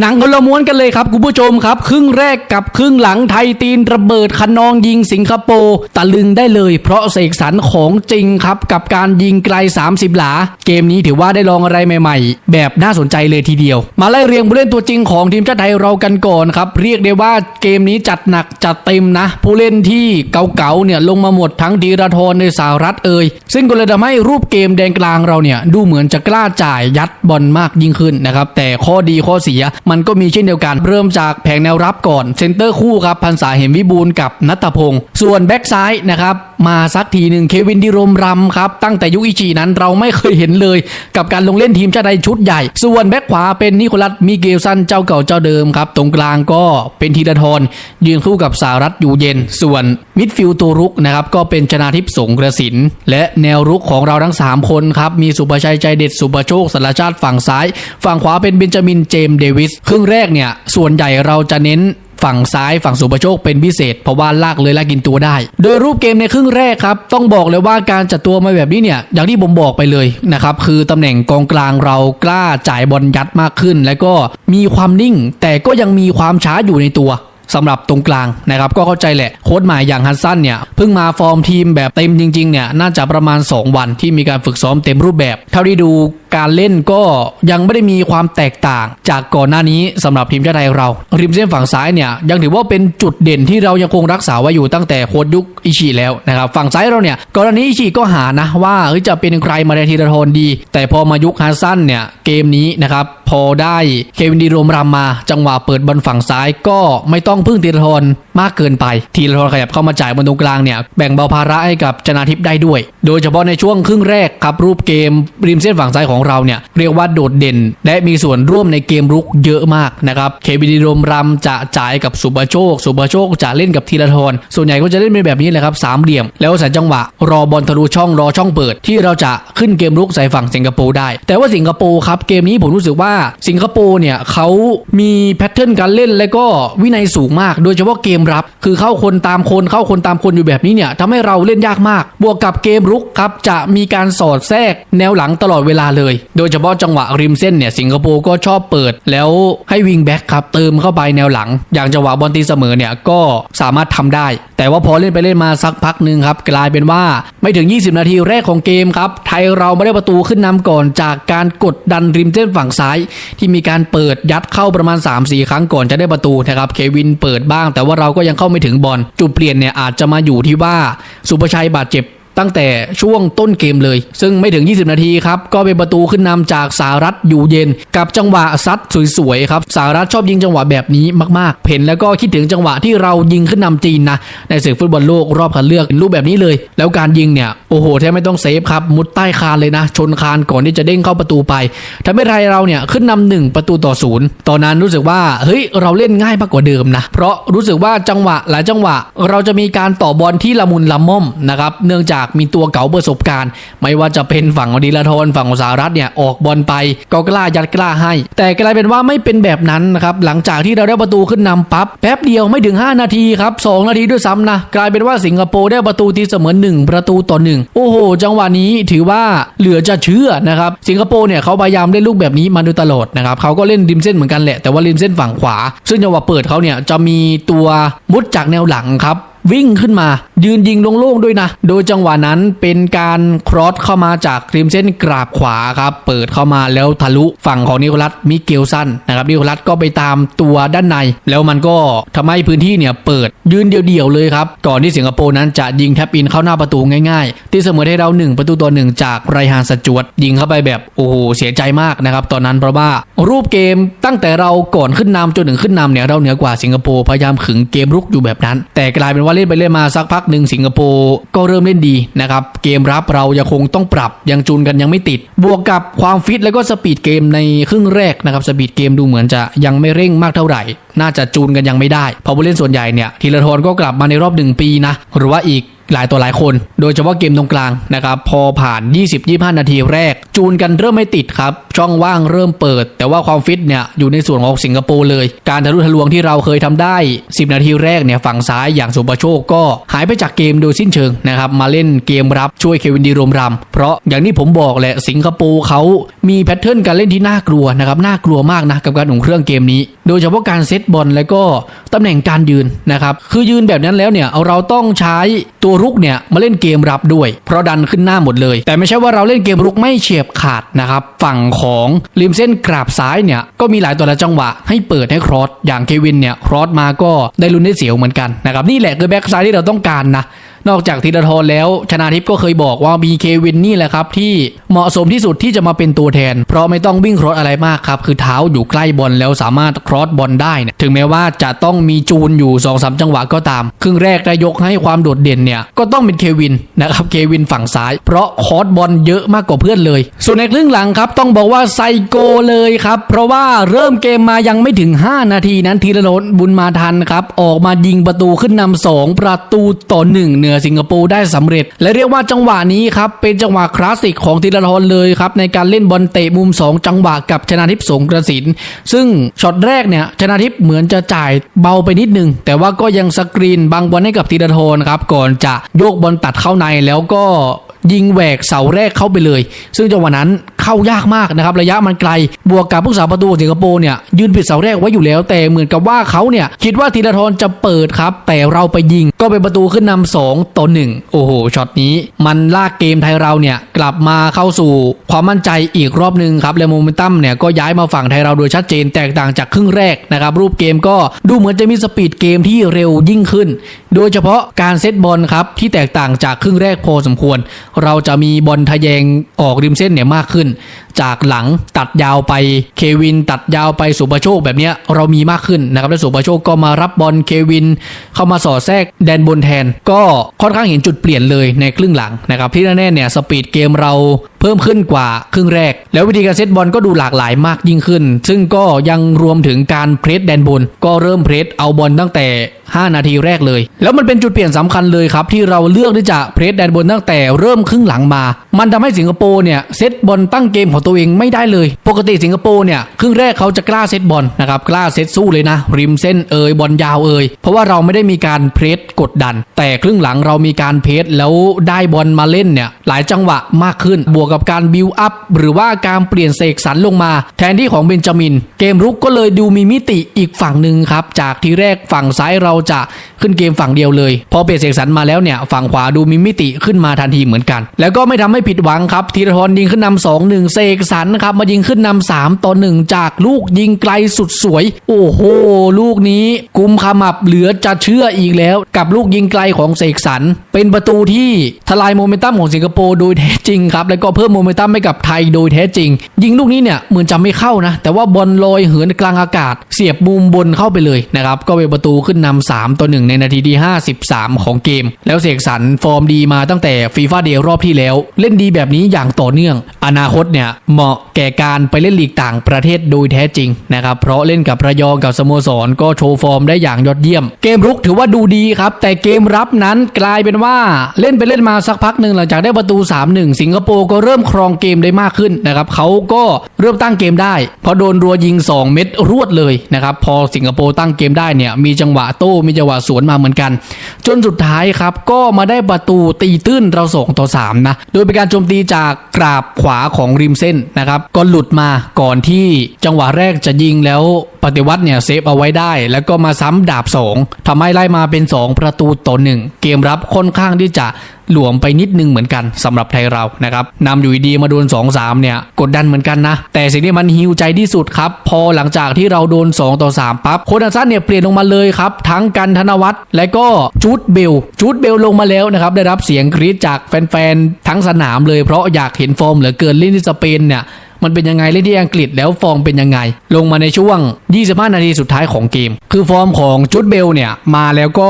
หนังคนละม้วนกันเลยครับคุณผู้ชมครับ ครึ่งแรกกับครึ่งหลังไทยตีนระเบิดคะนองยิงสิงคโปร์ตะลึงได้เลยเพราะเสกสรรของจริงครับกับการยิงไกล 30 หลา เกมนี้ถือว่าได้ลองอะไรใหม่ ๆ แบบน่าสนใจเลยทีเดียว มาไล่เรียงผู้เล่นตัวจริงของทีมชาติไทยเรากันก่อนครับเรียกได้ว่าเกมนี้จัดหนักจัดเต็มนะ ผู้เล่นที่เก่าๆเนี่ยลงมาหมดทั้งธีรทรในสหรัฐเอ่ยซึ่งก็เลยทำให้รูปเกมแดงกลางเราเนี่ยดูเหมือนจะกล้าจ่ายยัดบอลมากยิ่งขึ้นนะครับแต่ข้อดีข้อเสียมันก็มีเช่นเดียวกัน เริ่มจากแผงแนวรับก่อนเซนเตอร์คู่ครับพันษาเหมวิบูลกับนัตพงศ์ส่วนแบ็กซ้ายนะครับ มาสักทีหนึ่งเควินดิรมรำครับ ตั้งแต่ยุคอิชินั้นเราไม่เคยเห็นเลย กับการลงเล่นทีมชาติไทยชุดใหญ่ ส่วนแบ็กขวาเป็นนิโคลัสมิเกลสันเจ้าเก่าเจ้าเดิมครับ ตรงกลางก็เป็นธีรทรยืนคู่กับสารัตอยู่เย็น ส่วนมิดฟิลด์ตัวรุกนะครับก็เป็นชนาทิพย์สงกระสิน และแนวรุกของเราทั้ง 3 คนครับมีสุภชัยใจเด็ดสุภโชคสารชาติฝั่งซ้าย ฝั่งขวาเป็นเบนจามินเจมเดวิสครึ่งแรกเนี่ยส่วนใหญ่เราจะเน้น ฝั่งซ้ายฝั่งสุภโชคเป็นพิเศษ เพราะว่าลากเลยลากกินตัวได้ โดยรูปเกมในครึ่งแรกครับ ต้องบอกเลยว่าการจัดตัวมาแบบนี้เนี่ย อย่างที่ผมบอกไปเลยนะครับ คือตำแหน่งกองกลางเรากล้าจ่ายบอลยัดมากขึ้น แล้วก็มีความนิ่ง แต่ก็ยังมีความช้าอยู่ในตัวสำหรับตรงกลางนะครับก็เข้าใจแหละโค้ชใหม่อย่างฮันสันเนี่ยเพิ่งมาฟอร์มทีมแบบเต็มจริงๆเนี่ยน่าจะประมาณ 2 วันที่มีการฝึกซ้อมเต็มรูปแบบ เท่าที่ดูการเล่นก็ยังไม่ได้มีความแตกต่าง จากก่อนหน้านี้สำหรับทีมชาติไทยเรา ริมเส้นฝั่งซ้ายเนี่ยยังถือว่าเป็นจุดเด่นที่เรายังคงรักษาไว้อยู่ตั้งแต่โค้ชยุคอิชิแล้วนะครับฝั่งซ้ายเราเนี่ยก่อนหน้านี้อิชิก็หานะว่าจะเป็นใครมาในทีละทนดี แต่พอมายุคฮันสันเนี่ยเกมนี้นะครับพอได้เควินดีโรมรำมา จังหวะเปิดบอลฝั่งซ้ายก็ไม่ต้องพึ่งธีรทรมากเกินไปธีรทรขยับเข้ามาจ่ายบนตรงกลางเนี่ยแบ่งเบาภาระให้กับชนาทิพย์ได้ด้วย โดยเฉพาะในช่วงครึ่งแรกครับรูปเกมริมเส้นฝั่งซ้ายของเราเนี่ยเรียกว่าโดดเด่น และมีส่วนร่วมในเกมรุกเยอะมากนะครับเควินดีโรมรำจะจ่ายกับสุบโชค สุบโชคจะเล่นกับธีรทรส่วนใหญ่ก็จะเล่นเป็นแบบนี้แหละครับสามเหลี่ยม แล้วใส่จังหวะ รอบอลทะลุช่องรอช่องเปิด ที่เราจะขึ้นเกมรุกใส่ฝั่งสิงคโปร์ได้ แต่ว่าสิงคโปร์ครับเกมนี้ผมรู้สึกว่าสิงคโปร์เนี่ยเขามีแพทเทิร์นการเล่นและก็วินัยสูงมาก โดยเฉพาะเกมรับ คือเข้าคนตามคนเข้าคนตามคนอยู่แบบนี้เนี่ยทำให้เราเล่นยากมาก บวกกับเกมรุกครับจะมีการสอดแทรกแนวหลังตลอดเวลาเลยโดยเฉพาะจังหวะริมเส้นเนี่ยสิงคโปร์ก็ชอบเปิด แล้วให้วิงแบ็กครับเติมเข้าไปแนวหลัง อย่างจังหวะบอลตีเสมอเนี่ยก็สามารถทำได้ แต่ว่าพอเล่นไปเล่นมาสักพักหนึ่งครับกลายเป็นว่าไม่ถึง 20 นาทีแรกของเกมครับไทยเราไม่ได้ประตูขึ้นนำก่อนจากการกดดันริมเส้นฝั่งซ้าย ที่มีการเปิดยัดเข้าประมาณ 3-4 ครั้งก่อนจะได้ประตูนะครับเควินเปิดบ้าง แต่ว่าเราก็ยังเข้าไม่ถึงบอลจุดเปลี่ยนเนี่ยอาจจะมาอยู่ที่ว่าสุภชัยบาดเจ็บ ตั้งแต่ช่วงต้นเกมเลย ซึ่งไม่ถึง 20 นาทีครับก็เป็นประตูขึ้นนำจากสารัตอยู่เย็น กับจังหวะซัดสวยๆครับสารัตชอบยิงจังหวะแบบนี้มากๆเห็นแล้วก็คิดถึงจังหวะที่เรายิงขึ้นนำจีนนะในศึกฟุตบอลโลกรอบคัดเลือกรูปแบบนี้เลย แล้วการยิงเนี่ยโอ้โหแทบไม่ต้องเซฟครับมุดใต้คานเลยนะ ชนคานก่อนที่จะเด้งเข้าประตูไปทำให้ไทยเราเนี่ยขึ้นนำหนึ่งประตูต่อศูนย์ตอนนั้นรู้สึกว่าเฮ้ยเราเล่นง่ายมากกว่าเดิมนะ เพราะรู้สึกว่าจังหวะหลายจังหวะ เราจะมีการต่อบอลที่ละมุนละม่อมนะครับเนื่องจากมีตัวเก๋าประสบการณ์ ไม่ว่าจะเป็นฝั่งอดีลทรฝั่งของสหรัฐเนี่ยออกบอลไปก็กล้ายัดกล้าให้ แต่กลายเป็นว่าไม่เป็นแบบนั้นนะครับหลังจากที่เราได้ประตูขึ้นนำปั๊บแป๊บเดียวไม่ถึง 5 นาทีครับ2นาทีด้วยซ้ำนะกลายเป็นว่าสิงคโปร์ได้ประตูทีเสมอ1ประตูต่อ1โอ้โห จังหวะนี้ถือว่าเหลือจะเชื่อนะครับสิงคโปร์เนี่ยเขาพยายามเล่นลูกแบบนี้มาโดยตลอดนะครับเขาก็เล่นริมเส้นเหมือนกันแหละแต่ว่าริมเส้นฝั่งขวา ซึ่งจังหวะเปิดเขาเนี่ยจะมีตัวมุดจากแนวหลังครับ วิ่งขึ้นมา ยืนยิงโล่งๆด้วยนะ โดยจังหวะนั้นเป็นการครอสเข้ามาจากริมเส้นกราบขวาครับ เปิดเข้ามาแล้วทะลุฝั่งของนิโคลัสมิเกลสันนะครับนิโคลัสก็ไปตามตัวด้านใน แล้วมันก็ทำให้พื้นที่เนี่ยเปิดยืนเดี่ยวๆเลยครับ ก่อนที่สิงคโปร์นั้นจะยิงแทบอินเข้าหน้าประตูง่ายๆ ที่เสมอให้เราหนึ่งประตูต่อหนึ่งจากไรฮานสจวตยิงเข้าไปแบบโอ้โหเสียใจมากนะครับตอนนั้นเพราะว่ารูปเกมตั้งแต่เราก่อนขึ้นนำจนถึงขึ้นนำเนี่ยเราเหนือกว่าสิงคโปร์พยายามขึงเกมรุกอยู่แบบนั้น แต่กลายเป็นว่าเล่นไปเล่นมาสักพักหนึ่งสิงคโปร์ก็เริ่มเล่นดีนะครับเกมรับเรายังคงต้องปรับยังจูนกันยังไม่ติด บวกกับความฟิตแล้วก็สปีดเกมในครึ่งแรกนะครับสปีดเกมดูเหมือนจะยังไม่เร่งมากเท่าไหร่ น่าจะจูนกันยังไม่ได้พอผู้เล่นส่วนใหญ่เนี่ยธีรทรก็กลับมาในรอบหนึ่งปีนะหรือว่าอีก หลายตัวหลายคน โดยเฉพาะเกมตรงกลางนะครับพอผ่าน 20-25 นาทีแรก จูนกันเริ่มไม่ติดครับ ช่องว่างเริ่มเปิด แต่ว่าความฟิตเนี่ยอยู่ในส่วนของสิงคโปร์เลย การทะลุทะลวงที่เราเคยทำได้ 10 นาทีแรกเนี่ยฝั่งซ้ายอย่างสุปโชคก็หายไปจากเกมโดยสิ้นเชิงนะครับมาเล่นเกมรับช่วยเควินดีโรมรำเพราะอย่างที่ผมบอกแหละสิงคโปร์เขามีแพทเทิร์นการเล่นที่น่ากลัวนะครับน่ากลัวมากนะกับการอุ่นเครื่องเกมนี้ โดยเฉพาะการเซตบอลแล้วก็ตำแหน่งการยืนนะครับคือยืนแบบนั้นแล้วเนี่ยเราต้องใช้ตัวรุกเนี่ยมาเล่นเกมรับด้วย เพราะดันขึ้นหน้าหมดเลย แต่ไม่ใช่ว่าเราเล่นเกมรุกไม่เฉียบขาดนะครับฝั่งของริมเส้นกราบซ้ายเนี่ยก็มีหลายตัวละจังหวะ ให้เปิดให้ครอสอย่างเควินเนี่ยครอสมาก็ได้ลุ้นได้เสียวเหมือนกันนะครับนี่แหละคือแบ็กซ้ายที่เราต้องการนะ นอกจากธีรทรแล้ว ชนาทิพย์ก็เคยบอกว่ามีเควินนี่แหละครับ ที่เหมาะสมที่สุดที่จะมาเป็นตัวแทน เพราะไม่ต้องวิ่งครอสอะไรมากครับ คือเท้าอยู่ใกล้บอลแล้วสามารถครอสบอลได้นี่ยถึงแม้ว่าจะต้องมีจูนอยู่2อสจังหวะก็ตาม ครึ่งแรกได้ยกให้ความโดดเด่นเนี่ยก็ต้องเป็นเควินนะครับเควินฝั่งซ้าย เพราะครอสบอลเยอะมากกว่าเพื่อนเลย ส่วนในครึ่งหลังครับต้องบอกว่าไซโกเลยครับเพราะว่าเริ่มเกมมายังไม่ถึง 5 นาทีนั้นธีรทรบุญมาทันครับออกมายิงประตูขึ้นนำสองประตูต่อหนึ่งนือสิงคโปร์ได้สำเร็จ และเรียกว่าจังหวะนี้ครับเป็นจังหวะคลาสสิกของธีรทรเลยครับในการเล่นบอลเตะมุม 2 จังหวะกับชนาทิพย์สงกระสิน ซึ่งช็อตแรกเนี่ยชนาทิพย์เหมือนจะจ่ายเบาไปนิดนึง แต่ว่าก็ยังสกรีนบังบอลให้กับธีรทรครับก่อนจะโยกบอลตัดเข้าในแล้วก็ ยิงแหวกเสาแรกเข้าไปเลย ซึ่งจังหวะนั้นเข้ายากมากนะครับระยะมันไกล บวกกับผู้สาประตูสิงคโปร์เนี่ยยืนปิดเสาแรกไว้อยู่แล้ว แต่เหมือนกับว่าเขาเนี่ยคิดว่าธีรทรจะเปิดครับ แต่เราไปยิงก็เป็นประตูขึ้นนำสองต่อหนึ่งโอ้โหช็อตนี้ มันลากเกมไทยเราเนี่ยกลับมาเข้าสู่ความมั่นใจอีกรอบหนึ่งครับและโมเมนตัมเนี่ยก็ย้ายมาฝั่งไทยเราโดยชัดเจนแตกต่างจากครึ่งแรกนะครับรูปเกมก็ดูเหมือนจะมีสปีดเกมที่เร็วยิ่งขึ้น โดยเฉพาะการเซตบอลครับที่แตกต่างจากครึ่งแรกพอสมควรเราจะมีบอลทะแยงออกริมเส้นเนี่ยมากขึ้น จากหลังตัดยาวไปเควินตัดยาวไปสุปโชคแบบนี้เรามีมากขึ้นนะครับและสุปโชคก็มารับบอลเควิน เข้ามาสอดแทรกแดนบนแทน ก็ค่อนข้างเห็นจุดเปลี่ยนเลยในครึ่งหลังนะครับที่แน่ๆเนี่ยสปีดเกมเราเพิ่มขึ้นกว่าครึ่งแรก แล้ววิธีการเซตบอลก็ดูหลากหลายมากยิ่งขึ้น ซึ่งก็ยังรวมถึงการเพรสแดนบน ก็เริ่มเพรสเอาบอลตั้งแต่ 5 นาทีแรกเลย แล้วมันเป็นจุดเปลี่ยนสำคัญเลยครับ ที่เราเลือกที่จะเพรสแดนบนตั้งแต่เริ่มครึ่งหลังมา มันทำให้สิงคโปร์เนี่ยเซตบอลตั้งเกมของตัวเองไม่ได้เลย ปกติสิงคโปร์เนี่ยครึ่งแรกเขาจะกล้าเซตบอลนะครับกล้าเซตสู้เลยนะ ริมเส้นเอยบอลยาวเอยเพราะว่าเราไม่ได้มีการเพรสกดดัน แต่ครึ่งหลังเรามีการเพรสแล้วได้บอลมาเล่นเนี่ยหลายจังหวะมากขึ้น บวกกับการบิวอัพหรือว่าการเปลี่ยนเสกสรรลงมา แทนที่ของเบนจามิน เกมรุกก็เลยดูมีมิติอีกฝั่งหนึ่งครับจากที่แรกฝั่งซ้ายเราจะขึ้นเกมฝั่งเดียวเลย พอเปลี่ยนเสกสรรมาแล้วเนี่ยฝั่งขวาดูมีมิติขึ้นมาทันทีเหมือนกัน แล้วก็ไม่ทำให้ผิดหวังครับธีรทรยิงขึ้นนำสองหนึ่งเกสรรครับมายิงขึ้นนำสามต่อหนึ่งจากลูกยิงไกลสุดสวย โอ้โห ลูกนี้กุมขมับเหลือจะเชื่ออีกแล้ว กับลูกยิงไกลของเสกสรรเป็นประตูที่ทลายโมเมนตัมของสิงคโปร์โดยแท้จริงครับแล้วก็เพิ่มโมเมนตัมให้กับไทยโดยแท้จริง ยิงลูกนี้เนี่ยเหมือนจะไม่เข้านะ แต่ว่าบอลลอยเหินกลางอากาศ เสียบมุมบนเข้าไปเลยนะครับก็เป็นประตูขึ้นนำ3ต่อ 1 ในนาทีที่ 53 ของเกม แล้วเสกสรรฟอร์มดีมาตั้งแต่ฟีฟ่าเดย์รอบที่แล้ว เล่นดีแบบนี้อย่างต่อเนื่อง อนาคตเนี่ยเหมาะแก่การไปเล่นลีกต่างประเทศโดยแท้จริงนะครับเพราะเล่นกับระยองกับสโมสรก็โชว์ฟอร์มได้อย่างยอดเยี่ยม เกมรุกถือว่าดูดีครับแต่เกมรับนั้นกลายเป็นว่าเล่นไปเล่นมาสักพักหนึ่งหลังจากได้ประตู 3-1 สิงคโปร์ก็เริ่มครองเกมได้มากขึ้นนะครับเขาก็เริ่มตั้งเกมได้เพราะโดนรัวยิง 2 เม็ดรวดเลยนะครับพอสิงคโปร์ตั้งเกมได้เนี่ยมีจังหวะโต้มีจังหวะสวนมาเหมือนกัน จนสุดท้ายครับก็มาได้ประตูตีตื้นเราสองต่อ3นะโดยเป็นการโจมตีจากกราบขวาของริมเส้นนะครับก็หลุดมาก่อนที่จังหวะแรกจะยิงแล้วปฏิวัติเนี่ยเซฟเอาไว้ได้ แล้วก็มาซ้ำดาบ 2ทำให้ไล่มาเป็น 2 ประตูต่อหนึ่งเกมรับค่อนข้างที่จะหลวมไปนิดนึงเหมือนกันสำหรับไทยเรานะครับนำอยู่ดีมาโดน 2-3 เนี่ย กดดันเหมือนกันนะ แต่สิ่งที่มันฮิวใจที่สุดครับ พอหลังจากที่เราโดน 2 ต่อ 3 ปั๊บโคนันซันเนี่ยเปลี่ยนลงมาเลยครับ ทั้งกันธนวัฒน์และก็จูดเบลจูดเบลลงมาแล้วนะครับ ได้รับเสียงกรี๊ดจากแฟนๆ ทั้งสนามเลยเพราะอยากเห็นฟอร์มเหลือเกินเล่นที่สเปนเนี่ย มันเป็นยังไงเล่นที่อังกฤษแล้วฟอร์มเป็นยังไง ลงมาในช่วง 25 นาทีสุดท้ายของเกม คือฟอร์มของจุดเบลเนี่ยมาแล้วก็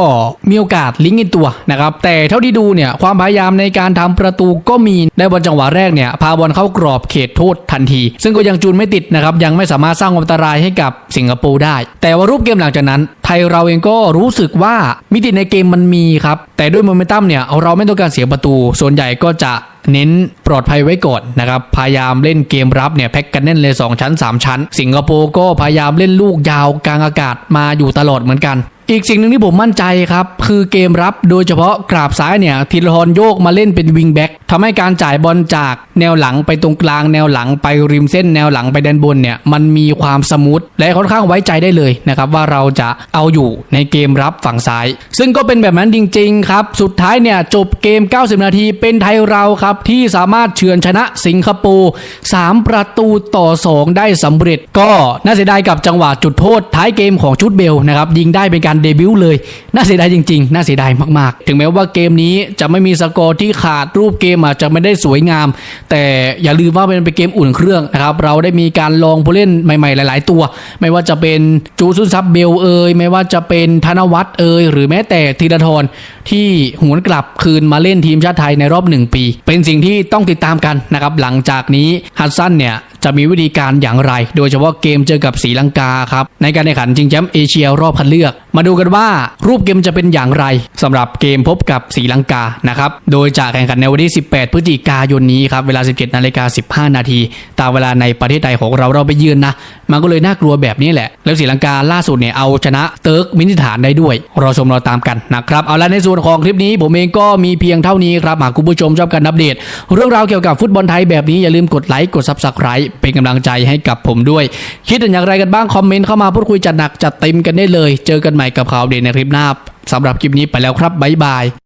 มีโอกาสลิงก์ in ตัวนะครับแต่เท่าที่ดูเนี่ยความพยายามในการทำประตูก็มีในบอลจังหวะแรกเนี่ยพาบอลเข้ากรอบเขตโทษทันที ซึ่งก็ยังจูนไม่ติดนะครับยังไม่สามารถสร้างความอันตรายให้กับสิงคโปร์ได้ แต่ว่ารูปเกมหลังจากนั้น ทยเราเองก็รู้สึกว่ามิติในเกมมันมีครับ แต่ด้วยโมเมนตัมเนี่ยเราไม่ต้องการเสียประตู ส่วนใหญ่ก็จะเน้นปลอดภัยไว้ก่อนนะครับ พยายามเล่นเกมรับเนี่ยแพ็กกันแน่นเลย 2 ชั้น 3 ชั้น สิงคโปร์ก็พยายามเล่นลูกยาวกลางอากาศมาอยู่ตลอดเหมือนกัน อีกสิ่งหนึ่งที่ผมมั่นใจครับ คือเกมรับโดยเฉพาะกราบซ้ายเนี่ยธีรทรโยกมาเล่นเป็นวิงแบ็ก ทำให้การจ่ายบอลจากแนวหลังไปตรงกลางแนวหลังไปริมเส้นแนวหลังไปด้านบนเนี่ยมันมีความสมูทและค่อนข้างไว้ใจได้เลยนะครับว่าเราจะเอาอยู่ในเกมรับฝั่งซ้าย ซึ่งก็เป็นแบบนั้นจริง ๆ ครับ สุดท้ายเนี่ยจบเกม 90 นาทีเป็นไทยเราครับ ที่สามารถเฉือนชนะสิงคโปร์3ประตูต่อ 2 ได้สำเร็จ ก็น่าเสียดายกับจังหวะจุดโทษท้ายเกมของชุดเบลนะครับยิงได้เป็นการเดบิวต์เลย น่าเสียดายจริง ๆ น่าเสียดายมากๆ ถึงแม้ว่าเกมนี้จะไม่มีสกอร์ที่ขาดรูปเกมอาจจะไม่ได้สวยงาม แต่อย่าลืมว่าเป็นเกมอุ่นเครื่องนะครับเราได้มีการลองผู้เล่นใหม่ ๆ หลาย ๆ ตัว ไม่ว่าจะเป็นจูซุนซับเบลเอยไม่ว่าจะเป็นธนวัฒน์เอยหรือแม้แต่ธีรทรที่หวนกลับคืนมาเล่นทีมชาติไทยในรอบหนึ่งปี เป็นสิ่งที่ต้องติดตามกันนะครับหลังจากนี้ฮัตซันเนี่ย จะมีวิธีการอย่างไร โดยเฉพาะเกมเจอกับศรีลังกาครับ ในการแข่งขันชิงแชมป์เอเชียรอบคัดเลือก มาดูกันว่ารูปเกมจะเป็นอย่างไรสำหรับเกมพบกับศรีลังกานะครับ โดยจะแข่งขันในวันที่ 18 พฤศจิกายนนี้ครับ เวลา 17นาฬิกา15 นาที ตามเวลาในประเทศไทยของเราเราไปยืนนะ มันก็เลยน่ากลัวแบบนี้แหละ แล้วศรีลังกาล่าสุดเนี่ยเอาชนะเติร์กมินิสถานได้ด้วยรอชมรอตามกันนะครับ เอาละในส่วนของคลิปนี้ผมเองก็มีเพียงเท่านี้ครับ หากคุณผู้ชมชอบการอัปเดต เรื่องราวเกี่ยวกับฟุตบอลไทยแบบนี้อย่าลืมกดไลค์ กด Subscribe เป็นกำลังใจให้กับผมด้วย คิดเห็นอย่างไรกันบ้าง คอมเมนต์เข้ามาพูดคุยจัดหนักจัดเต็มกันได้เลย เจอกันใหม่กับข่าวเด่นในคลิปหน้าสำหรับคลิปนี้ไปแล้วครับบ๊ายบาย